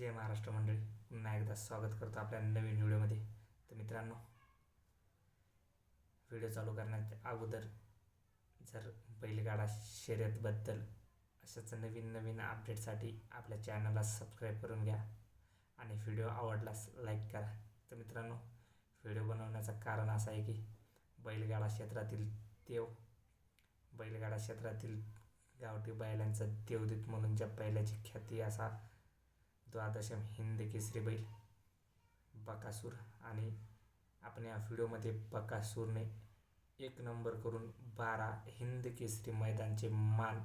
जय महाराष्ट्र मंडळी. पुन्हा एकदा स्वागत करतो आपल्या नवीन व्हिडिओमध्ये. तर मित्रांनो व्हिडिओ चालू करण्याच्या अगोदर जर बैलगाडा शर्यतबद्दल अशाच नवीन नवीन अपडेटसाठी आपल्या चॅनलला सबस्क्राईब करून घ्या आणि व्हिडिओ आवडलास लाईक करा. तर मित्रांनो व्हिडिओ बनवण्याचं कारण असं आहे की बैलगाडा क्षेत्रातील देव बैलगाडा क्षेत्रातील गावठी बैलांचा देवदूत म्हणून ज्या बैलाची ख्याती असा द्वादशम हिंद केसरी बैल बकासूर आणि आपण या व्हिडिओमध्ये बकासूरने एक नंबर करून बारा हिंद केसरी मैदानचे मान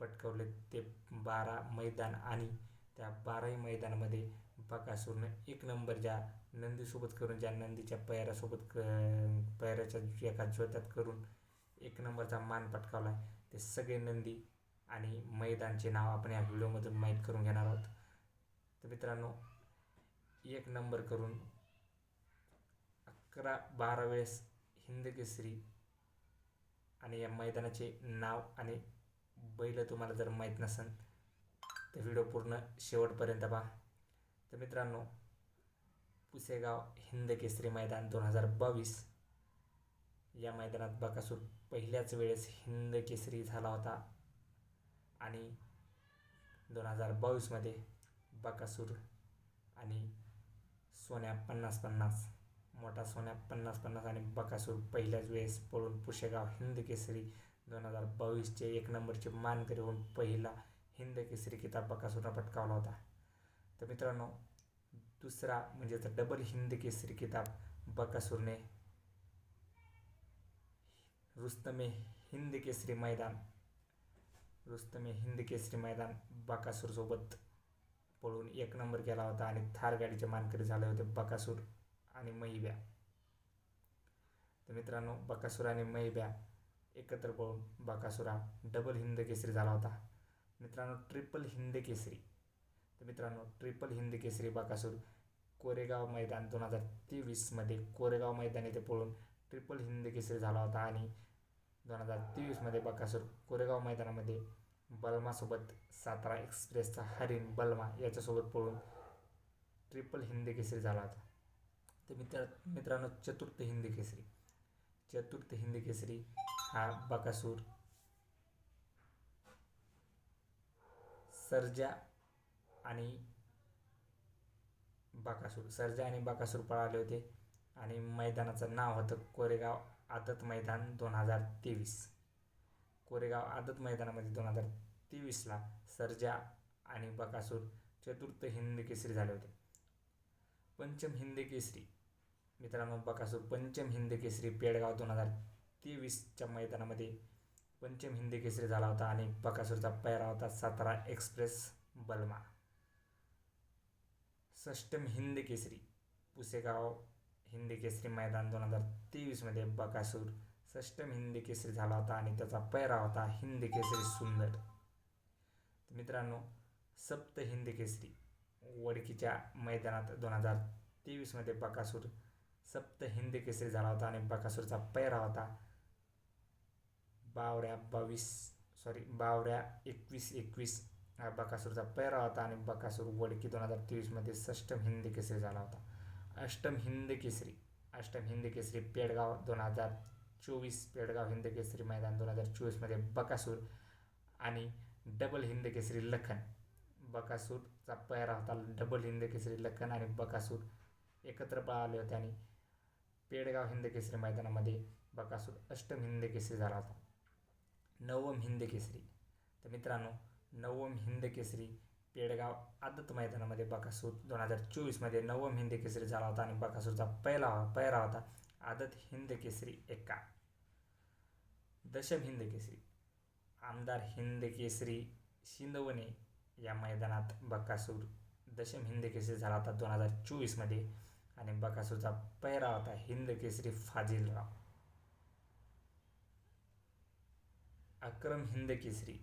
पटकवले. ते बारा मैदान आणि त्या बाराही मैदानामध्ये बकासूरने एक नंबर ज्या नंदीसोबत करून ज्या नंदीच्या पैरासोबत क पैराच्या एका ज्योतात करून एक नंबरचा मान पटकावला आहे. ते सगळे नंदी आणि मैदानचे नाव आपण या व्हिडिओमधून माहीत करून घेणार आहोत. तर मित्रांनो एक नंबर करून अकरा बारा वेळेस हिंदकेसरी आणि या मैदानाचे नाव आणि बैल तुम्हाला जर माहीत नसेल तर व्हिडिओ पूर्ण शेवटपर्यंत पहा. तर मित्रांनो पुसेगाव हिंदकेसरी मैदान दोन हजार बावीस. या मैदानात बकासूर पहिल्याच वेळेस हिंदकेसरी झाला होता. आणि दोन हजार बावीसमध्ये बकासूर आणि सोन्या पन्नास पन्नास मोठा सोन्या पन्नास पन्नास आणि बकासूर पहिल्याच वेळेस पळून पुशेगाव हिंद केसरी दोन हजार बावीसचे एक नंबरचे मानकरी होऊन पहिला हिंद केसरी किताब बकासूरनं पटकावला होता. तर मित्रांनो दुसरा म्हणजे तर डबल हिंद केसरी किताब बकासूरने रुस्तमे हिंद केसरी मैदान रुस्तमे हिंद केसरी मैदान बकासूरसोबत पळून एक नंबर केला होता आणि थार गाडीचे मानकरी झाले होते बकासूर आणि महिब्या तर मित्रांनो बकासूर आणि महिब्या एकत्र पळून बकासुरा डबल हिंद केसरी झाला होता. मित्रांनो ट्रिपल हिंद केसरी. तर मित्रांनो ट्रिपल हिंद केसरी बकासूर कोरेगाव मैदान दोन हजार तेवीसमध्ये कोरेगाव मैदान येथे पळून ट्रिपल हिंद केसरी झाला होता आणि दोन हजार तेवीसमध्ये बकासूर कोरेगाव मैदानामध्ये बलमासोबत सातारा एक्सप्रेसचा हरिण बलमा याच्यासोबत पळून ट्रिपल हिंदी केसरी झाला होता. तर मित्र मित्रांनो चतुर्थ हिंद केसरी. चतुर्थ हिंदी केसरी हा बकासूर सर्जा आणि बाकासूर. सर्जा आणि बाकासूर पळाले होते आणि मैदानाचं नाव होतं कोरेगाव आदत मैदान दोन हजार तेवीस. कोरेगाव आदत मैदानामध्ये दोन हजार तेवीसला सर्जा आणि बकासूर चतुर्थ हिंद केसरी झाले होते. पंचम हिंद केसरी. मित्रांनो बकासूर पंचम हिंद केसरी पेडगाव दोन हजार तेवीसच्या मैदानामध्ये पंचम हिंद केसरी झाला होता आणि बकासूरचा पैरा होता सातारा एक्सप्रेस बलमा. षष्टम हिंद केसरी. पुसेगाव हिंद केसरी मैदान दोन हजार तेवीसमध्ये बकासूर षष्टम हिंदी केसरी झाला होता आणि त्याचा पैरा होता हिंद केसरी सुंदर. मित्रांनो सप्त हिंद केसरी वडकीच्या मैदानात दोन हजार तेवीसमध्ये बकासूर सप्त हिंद केसरी झाला होता आणि बकासूरचा पैरा होता. बावऱ्या बावीस सॉरी बावऱ्या एकवीस एकवीस हा बकासूरचा पैरा होता आणि बकासूर वडकी दोन हजार तेवीसमध्ये षष्टम हिंद केसरी झाला होता. अष्टम हिंद केसरी अष्टम हिंद केसरी पेडगाव दोन हजार चोवीस पेडगाव हिंद केसरी मैदान दोन हजार चोवीसमध्ये बकासूर आणि डबल हिंद केसरी लखन. बकासूरचा पैरा होता डबल हिंद केसरी लखन आणि बकासूर एकत्र पळाले होते आणि पेडगाव हिंद केसरी मैदानामध्ये बकासूर अष्टम हिंद केसरी झाला होता. नवम हिंद केसरी. तर मित्रांनो नवम हिंद केसरी पेडगाव आदत मैदानामध्ये बकासूर दोन हजार चोवीसमध्ये नवम हिंद केसरी झाला होता आणि बकासूरचा पहिला पैरा होता आदत हिंद केसरी एका दशम हिंद केसरी. आमदार हिंद केसरी शिंदवणे या मैदानात बकासूर. दशम हिंद केसरी झाला होता दोन हजार चोवीसमध्ये आणि बकासूरचा पैरा होता हिंद केसरी फाजिलराव. अक्रम हिंद केसरी.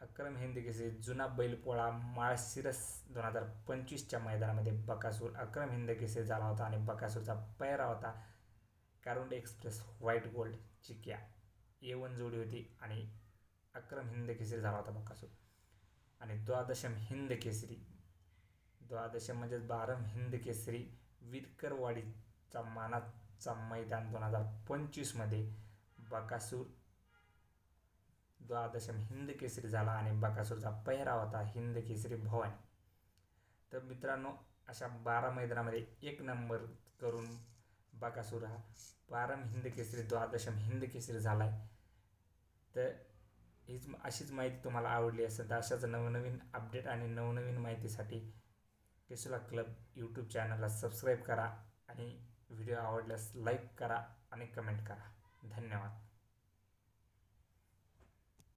अक्रम हिंद केसरी जुना बैलपोळा माळशिरस दोन हजार पंचवीसच्या मैदानामध्ये बकासूर. अक्रम हिंद केसरी झाला होता आणि बकासूरचा पैरा होता कारुंड express white gold Chikya A one जोडी होती आणि अक्रम हिंद केसरी झाला होता बकासूर आणि द्वादशम हिंद केसरी. द्वादश म्हणजेच बारम हिंद केसरी विदकरवाडीचा मानाचा मैदान दोन हजार पंचवीसमध्ये बकासूर द्वादशम हिंद केसरी झाला आणि बकासूरचा पहिरा होता हिंद केसरी भवानी. तर मित्रांनो अशा बारा मैदानामध्ये एक नंबर करून बकासूर हा. बारम हिंद केसरी द्वादशम हिंद केसरी झाला आहे तर हीच अशीच माहिती तुम्हाला आवडली असेल तर अशाच नवनवीन अपडेट आणि नवनवीन माहितीसाठी केसुला क्लब यूट्यूब चॅनलला सबस्क्राईब करा आणि व्हिडिओ आवडल्यास लाईक करा आणि कमेंट करा. धन्यवाद.